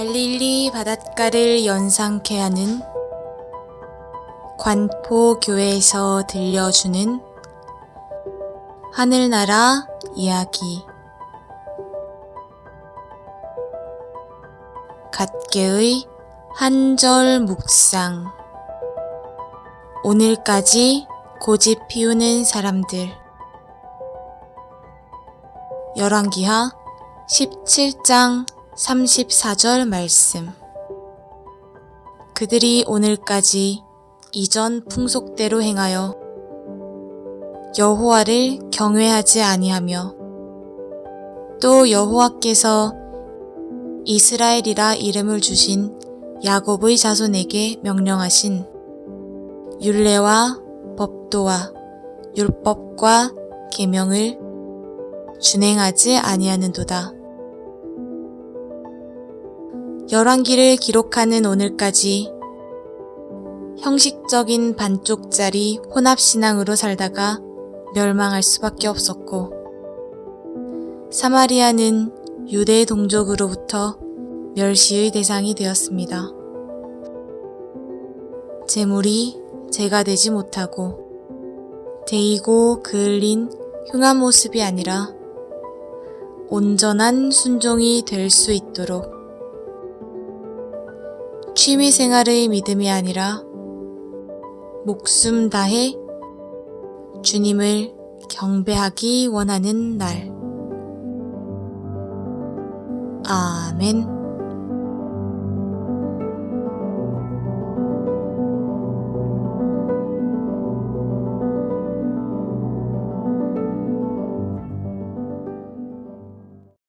갈릴리 바닷가를 연상케 하는 관포교회에서 들려주는 하늘나라 이야기. 갓개의 한절 묵상. 오늘까지 고집 피우는 사람들. 열왕기하 17장 34절 말씀 그들이 오늘까지 이전 풍속대로 행하여 여호와를 경외하지 아니하며 또 여호와께서 이스라엘이라 이름을 주신 야곱의 자손에게 명령하신 율례와 법도와 율법과 계명을 준행하지 아니하는도다. 열왕기를 기록하는 오늘까지 형식적인 반쪽짜리 혼합신앙으로 살다가 멸망할 수밖에 없었고, 사마리아는 유대 동족으로부터 멸시의 대상이 되었습니다. 재물이 제가 되지 못하고, 데이고 그을린 흉한 모습이 아니라 온전한 순종이 될 수 있도록 취미 생활의 믿음이 아니라 목숨 다해 주님을 경배하기 원하는 날. 아멘.